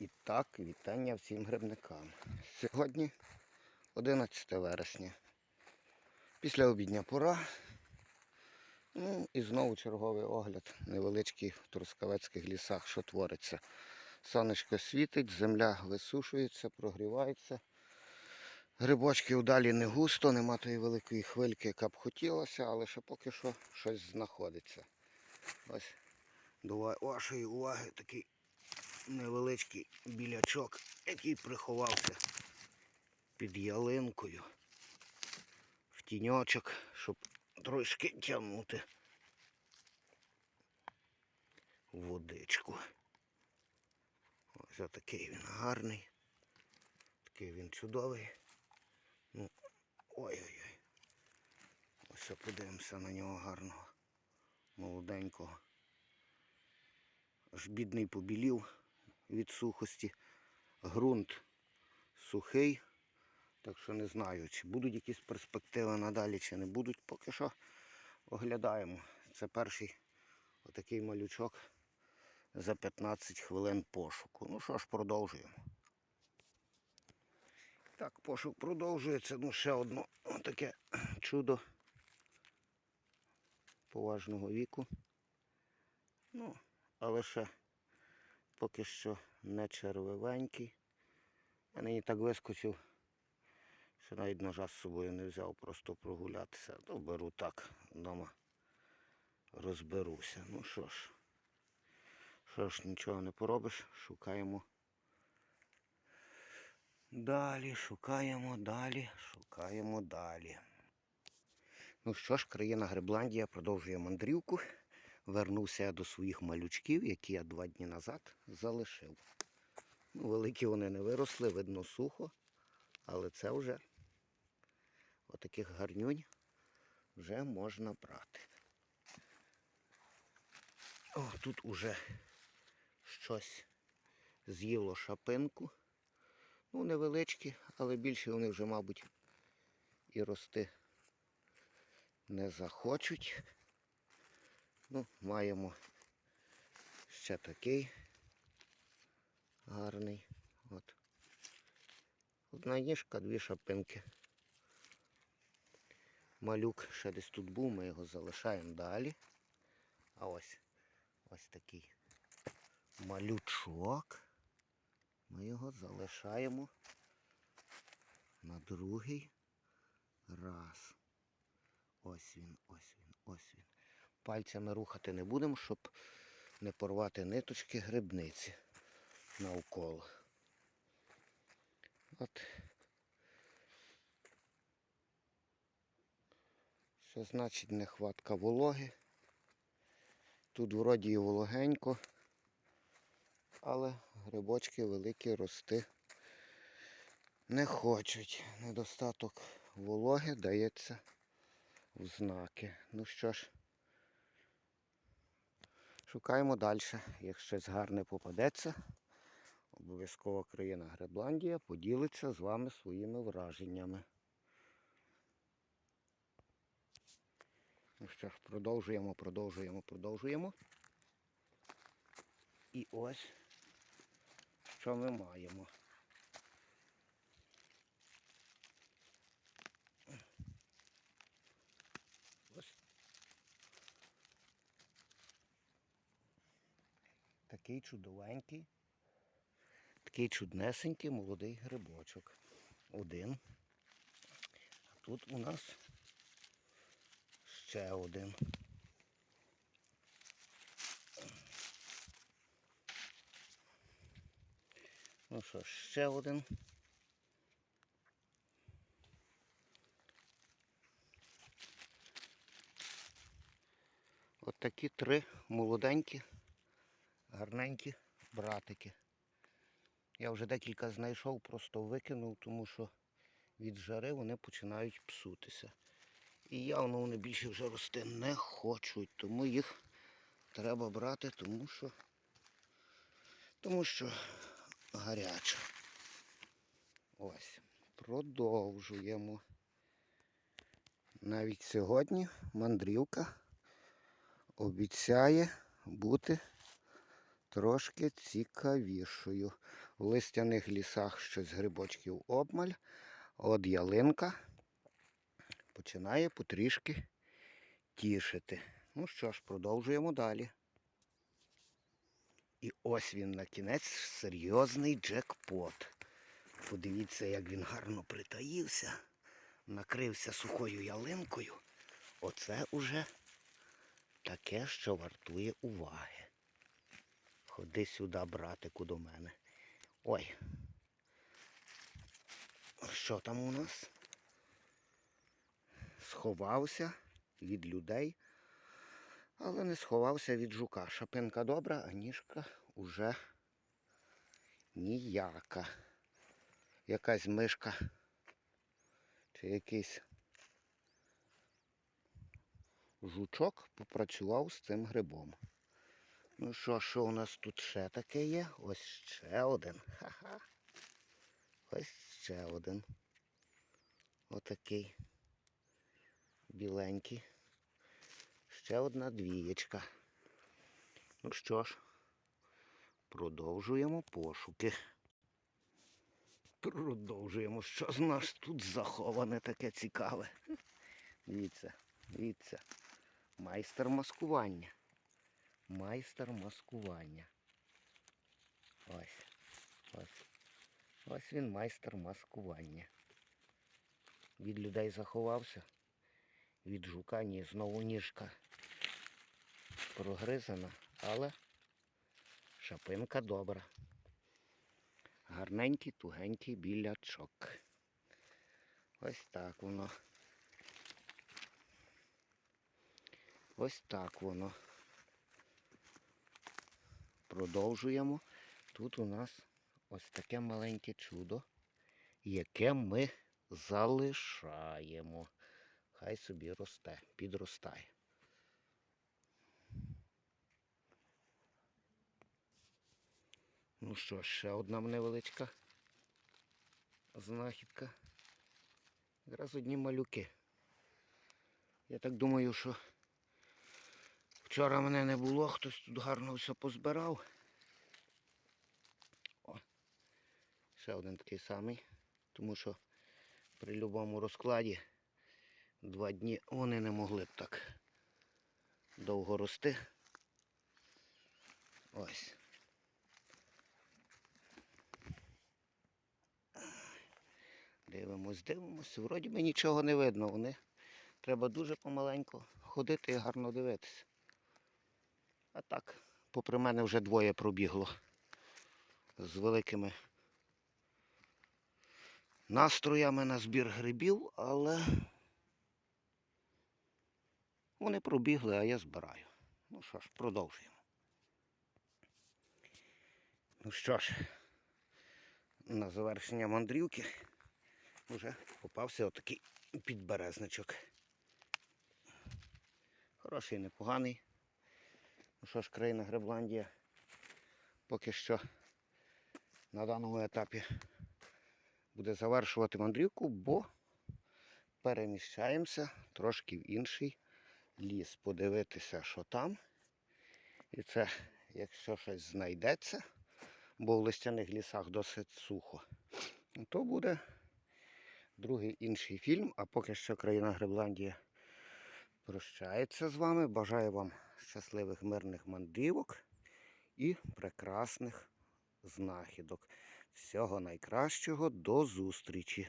І так, вітання всім грибникам. Сьогодні 11 вересня. Після обідня пора. Ну і знову черговий огляд невеличкий в Трускавецьких лісах, що твориться. Сонечко світить, земля висушується, прогрівається. Грибочки вдалі не густо, нема тої великої хвильки, яка б хотілося, але ще поки що щось знаходиться. Ось до вашої уваги такий невеличкий білячок, який приховався під ялинкою в тіньочок, щоб трошки тягнути водичку. Ось такий він гарний, такий він чудовий. Ну, ой-ой-ой. Ось подивимося на нього гарного, молоденького. Аж бідний побілів від сухості. Грунт сухий. Так що не знаю, чи будуть якісь перспективи надалі, чи не будуть. Поки що оглядаємо. Це перший отакий малючок за 15 хвилин пошуку. Ну що ж, продовжуємо. Так, пошук продовжується. Ну, ще одно таке чудо поважного віку. Ну, але ще поки що не червивенький. Я нині так вискочив, що навіть ножа з собою не взяв, просто прогулятися. То беру так, вдома розберуся. Ну що ж, що ж, нічого не поробиш, шукаємо. Далі, шукаємо далі, шукаємо далі. Ну що ж, країна Грибландія продовжує мандрівку. Вернувся я до своїх малючків, які я два дні назад залишив. Ну, великі вони не виросли, видно сухо, але це вже отаких гарнюнь вже можна брати. О, тут уже щось з'їло шапинку. Ну, невеличкі, але більше вони вже, мабуть, і рости не захочуть. Ну, маємо ще такий гарний. От. Одна ніжка, дві шапинки. Малюк ще десь тут був, ми його залишаємо далі. А ось ось такий малючок. Ми його залишаємо на другий раз. Ось він, ось він, ось він. Пальцями рухати не будемо, щоб не порвати ниточки грибниці навколо. От. Що значить нехватка вологи. Тут вроді і вологенько, але грибочки великі рости не хочуть. Недостаток вологи дається в знаки. Ну що ж, шукаємо далі. Як щось гарне попадеться, обов'язково країна Гребландія поділиться з вами своїми враженнями. Ну що ж, продовжуємо, продовжуємо, продовжуємо. І ось що ми маємо. Такий чудовенький, такий чуднесенький молодий грибочок. Один. А тут у нас ще один. Ну що, ще один. От три молоденькі, гарненькі братики. Я вже декілька знайшов, просто викинув, тому що від жари вони починають псутися. І явно вони більше вже рости не хочуть, тому їх треба брати, тому що тому що гаряче. Ось, продовжуємо. Навіть сьогодні мандрівка обіцяє бути трошки цікавішою. В листяних лісах щось грибочків обмаль, от ялинка починає потрішки тішити. Ну що ж, продовжуємо далі. І ось він на кінець серйозний джекпот. Подивіться, як він гарно притаївся, накрився сухою ялинкою. Оце уже таке, що вартує уваги. Ходи сюди, братику, до мене. Ой. Що там у нас? Сховався від людей, але не сховався від жука. Шапинка добра, а ніжка уже ніяка. Якась мишка чи якийсь жучок попрацював з цим грибом. Ну що, що у нас тут ще таке є? Ось ще один. Ха-ха. Ось ще один. Отакий біленький. Ще одна двієчка. Ну що ж, продовжуємо пошуки. Продовжуємо. Що з нас тут заховане таке цікаве. Дивіться, дивіться. Майстер маскування. Майстер маскування. Ось. Ось. Ось він майстер маскування. Від людей заховався. Від жука ні, знову ніжка прогризана, але шапинка добра. Гарненький, тугенький білячок. Ось так воно. Ось так воно. Продовжуємо. Тут у нас ось таке маленьке чудо, яке ми залишаємо. Хай собі росте, підростає. Ну що, ще одна невеличка знахідка. Якраз одні малюки. Я так думаю, що вчора мене не було, хтось тут гарно все позбирав. О, ще один такий самий, тому що при будь-якому розкладі два дні вони не могли б так довго рости. Ось. Дивимось, дивимось. Вроді би нічого не видно. Вони треба дуже помаленьку ходити і гарно дивитися. А так, попри мене вже двоє пробігло з великими настроями на збір грибів, але вони пробігли, а я збираю. Ну що ж, продовжуємо. Ну що ж, на завершення мандрівки вже попався отакий підберезничок. Хороший, непоганий. Ну що ж, країна Гребландія поки що на даному етапі буде завершувати мандрівку, бо переміщаємося трошки в інший ліс. Подивитися, що там. І це, якщо щось знайдеться, бо в листяних лісах досить сухо, то буде другий інший фільм. А поки що країна Гребландія прощається з вами. Бажаю вам щасливих мирних мандрівок і прекрасних знахідок. Всього найкращого, до зустрічі!